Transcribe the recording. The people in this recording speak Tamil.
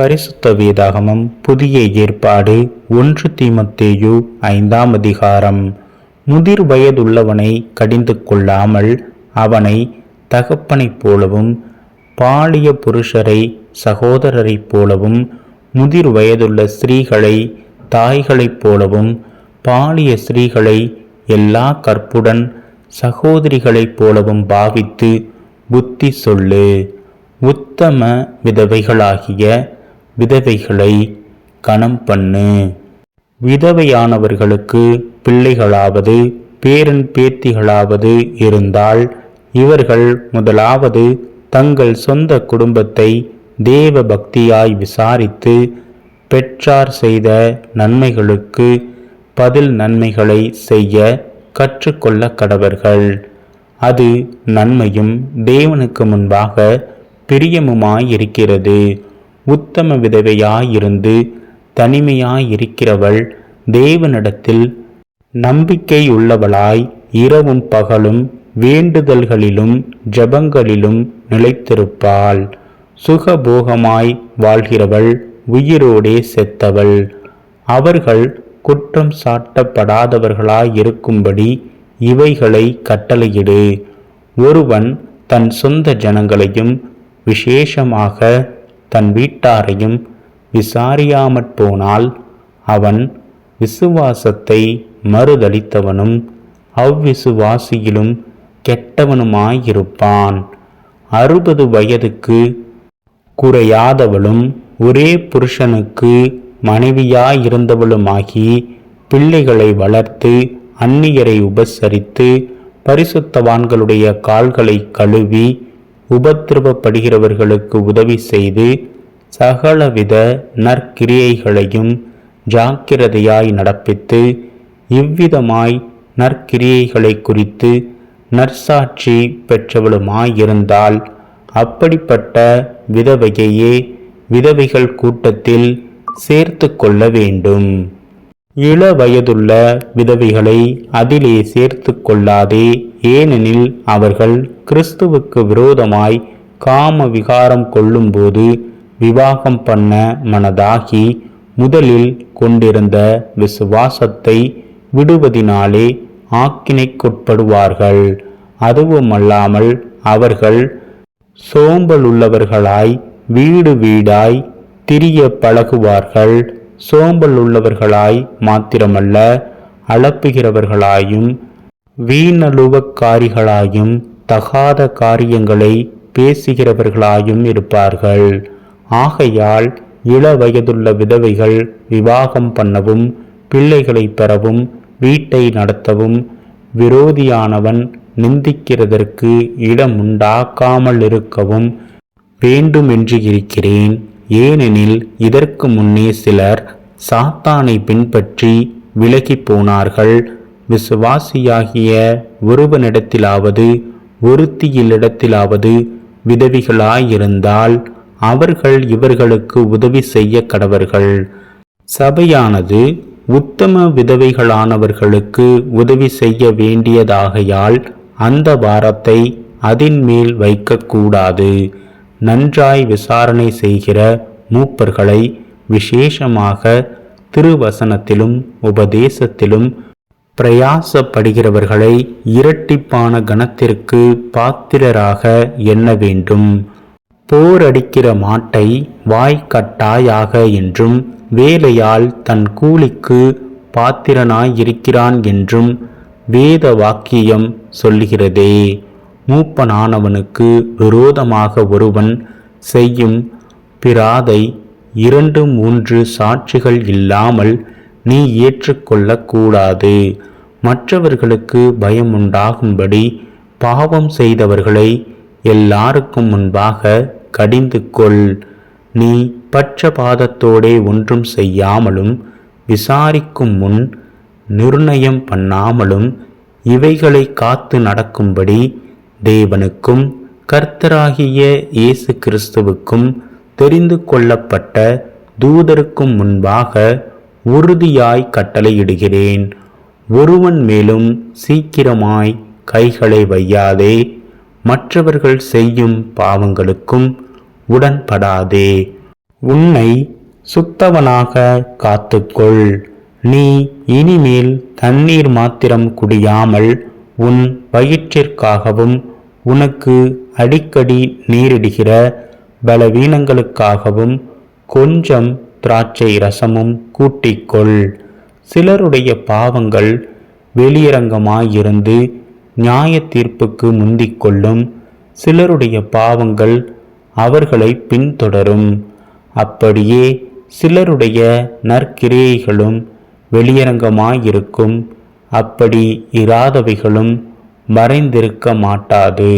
பரிசுத்த வேதாகமம் புதிய ஏற்பாடு ஒன்று தீமத்தேயு ஐந்தாம் அதிகாரம். முதிர் வயதுள்ளவனை கடிந்து கொள்ளாமல் அவனை தகப்பனைப் போலவும் பாலிய புருஷரை சகோதரரைப் போலவும் முதிர் வயதுள்ள ஸ்திரீகளை தாய்களைப் போலவும் பாலிய ஸ்திரீகளை எல்லா கற்புடன் சகோதரிகளைப் போலவும் பாவித்து புத்தி சொல்லு. உத்தம விதவைகளாகிய விதவைகளை கணம் பண்ணு. விதவையானவர்களுக்கு பிள்ளைகளாவது பேரன் பேத்திகளாவது இருந்தால் இவர்கள் முதலாவது தங்கள் சொந்த குடும்பத்தை தேவ பக்தியாய் விசாரித்து பெற்றார் செய்த நன்மைகளுக்கு பதில் நன்மைகளை செய்ய கற்றுக்கொள்ள கடவர்கள். அது நன்மையும் தேவனுக்கு முன்பாக பிரியமுமாயிருக்கிறது உத்தம விதவையாயிருந்து தனிமையாயிருக்கிறவள் தேவனிடத்தில் நம்பிக்கையுள்ளவளாய் இரவும் பகலும் வேண்டுதல்களிலும் ஜபங்களிலும் நிலைத்திருப்பாள். சுகபோகமாய் வாழ்கிறவள் உயிரோடே செத்தவள். அவர்கள் குற்றம் சாட்டப்படாதவர்களாயிருக்கும்படி இவைகளை கட்டளையிடு. ஒருவன் தன் சொந்த ஜனங்களையும் விசேஷமாக தன் வீட்டாரையும் விசாரியாமற் போனால் அவன் விசுவாசத்தை மறுதளித்தவனும் அவ்விசுவாசியிலும் கெட்டவனுமாயிருப்பான். அறுபது வயதுக்கு குறையாதவளும் ஒரே புருஷனுக்கு மனைவியாயிருந்தவளுமாகி பிள்ளைகளை வளர்த்து அந்நியரை உபசரித்து பரிசுத்தவான்களுடைய கால்களை கழுவி உபத்திரவப்படுகிறவர்களுக்கு உதவி செய்து சகலவித நற்கிரியைகளையும் ஜாக்கிரதையாய் நடப்பித்து இவ்விதமாய் நற்கிரியைகளை குறித்து நற்சாட்சி பெற்றவளுமாயிருந்தால் அப்படிப்பட்ட விதவையையே விதவைகள் கூட்டத்தில் சேர்த்து கொள்ள வேண்டும். இள வயதுள்ள விதவைகளை அதிலே சேர்த்து கொள்ளாதே ஏனெனில் அவர்கள் கிறிஸ்துவுக்கு விரோதமாய் காம விகாரம் கொள்ளும்போது விவாகம் பண்ண மனதாகி முதலில் கொண்டிருந்த விசுவாசத்தை விடுவதினாலே ஆக்கினைக்குட்படுவார்கள். அதுவுமல்லாமல் அவர்கள் சோம்பலுள்ளவர்களாய் வீடு வீடாய் திரிய பழகுவார்கள். சோம்பல் உள்ளவர்களாய் மாத்திரமல்ல அளப்புகிறவர்களாயும் வீணலுவக்காரிகளாயும் தகாத காரியங்களை பேசுகிறவர்களாயும் இருப்பார்கள். ஆகையால் இள வயதுள்ள விதவைகள் விவாகம் பண்ணவும் பிள்ளைகளை பெறவும் வீட்டை நடத்தவும் விரோதியானவன் நிந்திக்கிறதற்கு இடம் உண்டாக்காமல் இருக்கவும் வேண்டுமென்று இருக்கிறேன். ஏனெனில் இதற்கு முன்னே சிலர் சாத்தானை பின்பற்றி விலகி போனார்கள். விசுவாசியாகிய ஒருவனிடத்திலாவது ஒருத்தியிலிடத்திலாவது விதவிகளாயிருந்தால் அவர்கள் இவர்களுக்கு உதவி செய்ய கடவர்கள். சபையானது உத்தம விதவைகளானவர்களுக்கு உதவி செய்ய வேண்டியதாகையால் அந்த வாரத்தை அதின் மேல் வைக்கக்கூடாது நன்றாய் விசாரணை செய்கிற மூப்பர்களை விசேஷமாக திருவசனத்திலும் உபதேசத்திலும் பிரயாசப்படுகிறவர்களை இரட்டிப்பான கணத்திற்கு பாத்திரராக எண்ண வேண்டும். போரடிக்கிற மாட்டை வாய்க்கட்டாயாக என்றும் வேலையால் தன் கூலிக்கு பாத்திரனாயிருக்கிறான் என்றும் வேத வாக்கியம் சொல்லுகிறதே. மூப்பனானவனுக்கு விரோதமாக ஒருவன் செய்யும் பிராதை இரண்டு மூன்று சாட்சிகள் இல்லாமல் நீ ஏற்றுக்கொள்ளக்கூடாது. மற்றவர்களுக்கு பயம் உண்டாகும்படி பாவம் செய்தவர்களை எல்லாருக்கும் முன்பாக கடிந்து கொள் நீ பட்சபாதத்தோடே ஒன்றும் செய்யாமலும் விசாரிக்கும் முன் நிர்ணயம் பண்ணாமலும் இவைகளை காத்து நடக்கும்படி தேவனுக்கும் கர்த்தராகிய இயேசு கிறிஸ்துவுக்கும் தெரிந்து கொள்ளப்பட்ட தூதருக்கும் முன்பாக உறுதியாய் கட்டளையிடுகிறேன். ஒருவன் மேலும் சீக்கிரமாய் கைகளை வையாதே மற்றவர்கள் செய்யும் பாவங்களுக்கும் உடன்படாதே. உன்னை சுத்தவனாக காத்துக்கொள். நீ இனிமேல் தண்ணீர் மாத்திரம் குடியாமல் உன் வயிற்றிற்காகவும் உனக்கு அடிக்கடி நீரிடுகிற பலவீனங்களுக்காகவும் கொஞ்சம் திராட்சை ரசமும் கூட்டிக்கொள். சிலருடைய பாவங்கள் வெளியரங்கமாயிருந்து நியாய தீர்ப்புக்கு முந்திக்கொள்ளும். சிலருடைய பாவங்கள் அவர்களை பின்தொடரும். அப்படியே சிலருடைய நற்கிரியைகளும் வெளியரங்கமாயிருக்கும். அப்படி இராதவைகளும் மறைந்திருக்க மாட்டாது.